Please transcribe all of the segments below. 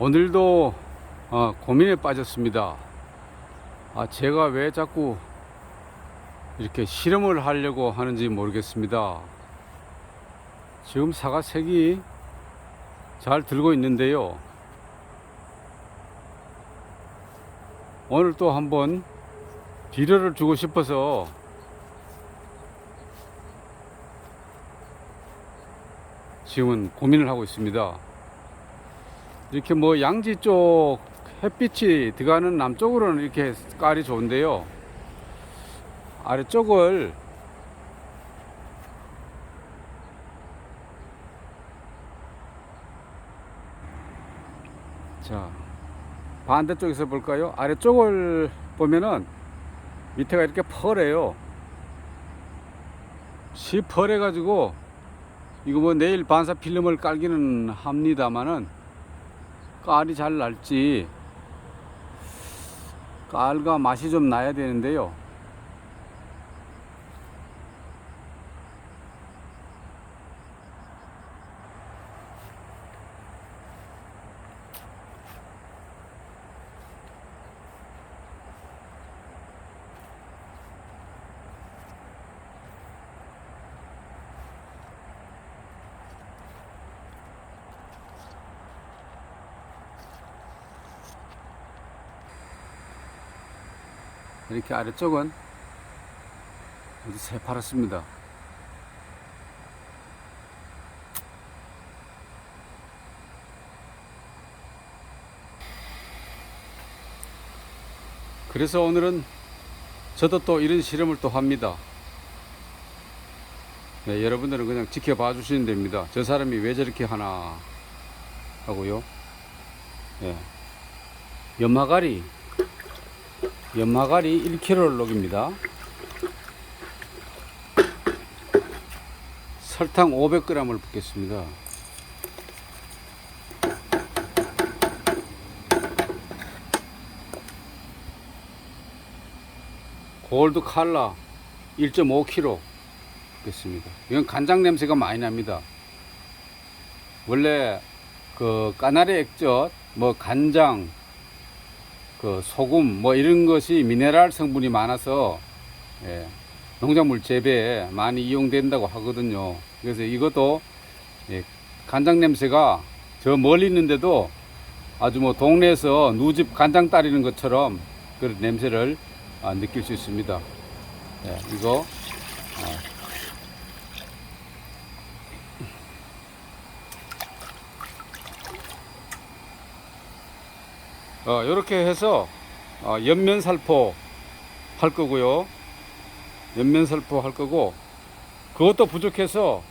오늘도 어, 고민에 빠졌습니다. 아, 제가 왜 자꾸 이렇게 실험을 하려고 하는지 모르겠습니다. 지금 사과 색이 잘 들고 있는데요. 오늘 또 한번 비료를 주고 싶어서 지금은 고민을 하고 있습니다. 이렇게 뭐 양지 쪽 햇빛이 들어가는 남쪽으로는 이렇게 깔이 좋은데요. 아래쪽을 자 반대쪽에서 볼까요? 아래쪽을 보면은 밑에가 이렇게 펄해요. 시펄해 가지고 이거 뭐 내일 반사 필름을 깔기는 합니다만은 깔이 잘 날지 깔과 맛이 좀 나야 되는데요. 이렇게 아래쪽은 아주 새파랗습니다. 그래서 오늘은 저도 또 이런 실험을 또 합니다. 네, 여러분들은 그냥 지켜봐 주시면 됩니다. 저 사람이 왜 저렇게 하나 하고요. 예. 연마가리 연마가리 1kg를 녹입니다. 설탕 500g을 붓겠습니다. 골드 칼라 1.5kg 붓겠습니다. 이건 간장 냄새가 많이 납니다. 원래 그 까나리 액젓, 뭐 간장, 그 소금 뭐 이런 것이 미네랄 성분이 많아서 예, 농작물 재배에 많이 이용된다고 하거든요. 그래서 이것도 예, 간장 냄새가 저 멀리 있는데도 아주 뭐 동네에서 누집 간장 따리는 것처럼 그런 냄새를 아, 느낄 수 있습니다. 예, 이거 아, 어, 이렇게 해서 어, 옆면 살포 할 거고요. 옆면 살포 할 거고 그것도 부족해서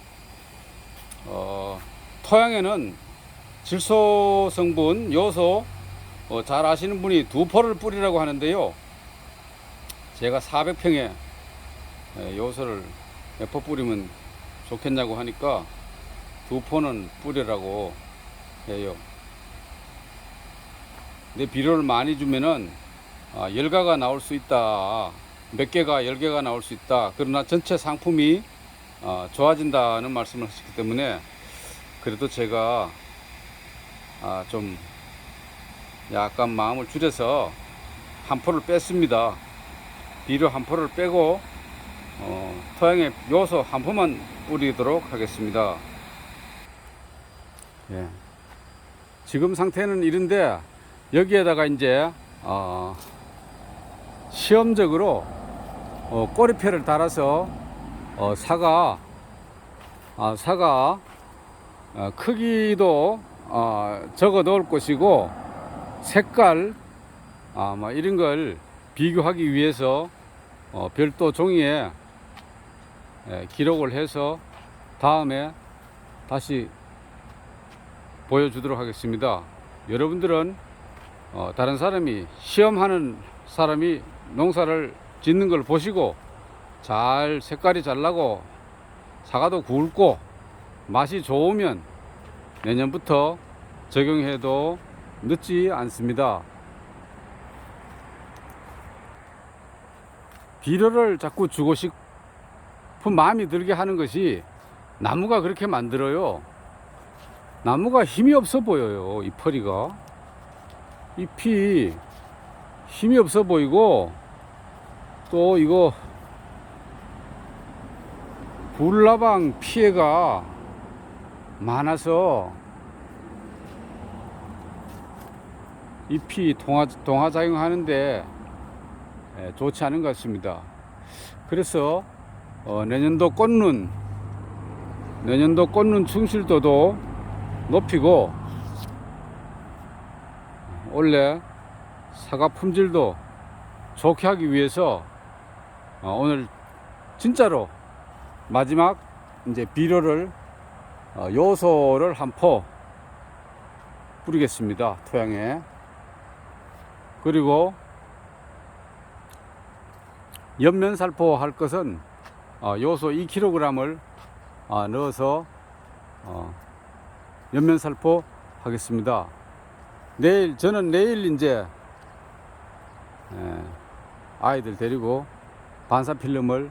어, 토양에는 질소 성분 요소 어, 잘 아시는 분이 두 포를 뿌리라고 하는데요. 제가 400평에 요소를 몇 포 뿌리면 좋겠냐고 하니까 두 포는 뿌리라고 해요. 내 비료를 많이 주면은 아, 열가가 나올 수 있다. 몇 개가 열 개가 나올 수 있다. 그러나 전체 상품이 어, 좋아진다는 말씀을 하셨기 때문에 그래도 제가 아, 좀 약간 마음을 줄여서 한 포를 뺐습니다. 비료 한 포를 빼고 어, 토양에 요소 한 포만 뿌리도록 하겠습니다. 예. 지금 상태는 이런데 여기에다가 이제 어, 시험적으로 어, 꼬리표를 달아서 어, 사과 아, 사과 어, 크기도 어, 적어 놓을 것이고 색깔 아, 뭐 이런 걸 비교하기 위해서 어, 별도 종이에 예, 기록을 해서 다음에 다시 보여주도록 하겠습니다. 여러분들은 어, 다른 사람이 시험하는 사람이 농사를 짓는 걸 보시고 잘 색깔이 잘 나고 사과도 굵고 맛이 좋으면 내년부터 적용해도 늦지 않습니다. 비료를 자꾸 주고 싶은 마음이 들게 하는 것이 나무가 그렇게 만들어요. 나무가 힘이 없어 보여요. 이 퍼리가. 잎이 힘이 없어 보이고 또 이거 불나방 피해가 많아서 잎이 동화, 동화작용 하는데 예, 좋지 않은 것 같습니다. 그래서 어, 내년도 꽃눈 내년도 꽃눈 충실도도 높이고 원래 사과 품질도 좋게 하기 위해서 어, 오늘 진짜로 마지막 이제 비료를 어, 요소를 한 포 뿌리겠습니다 토양에 그리고 옆면 살포 할 것은 어, 요소 2kg을 어, 넣어서 어, 옆면 살포 하겠습니다. 내일 저는 내일 이제 예, 아이들 데리고 반사 필름을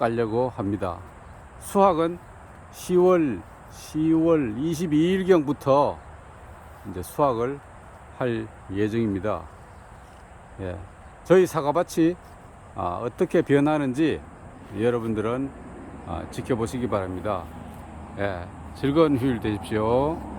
깔려고 합니다. 수학은 10월 10월 22일경부터 이제 수학을 할 예정입니다. 예, 저희 사과밭이 아, 어떻게 변하는지 여러분들은 아, 지켜보시기 바랍니다. 예, 즐거운 휴일 되십시오.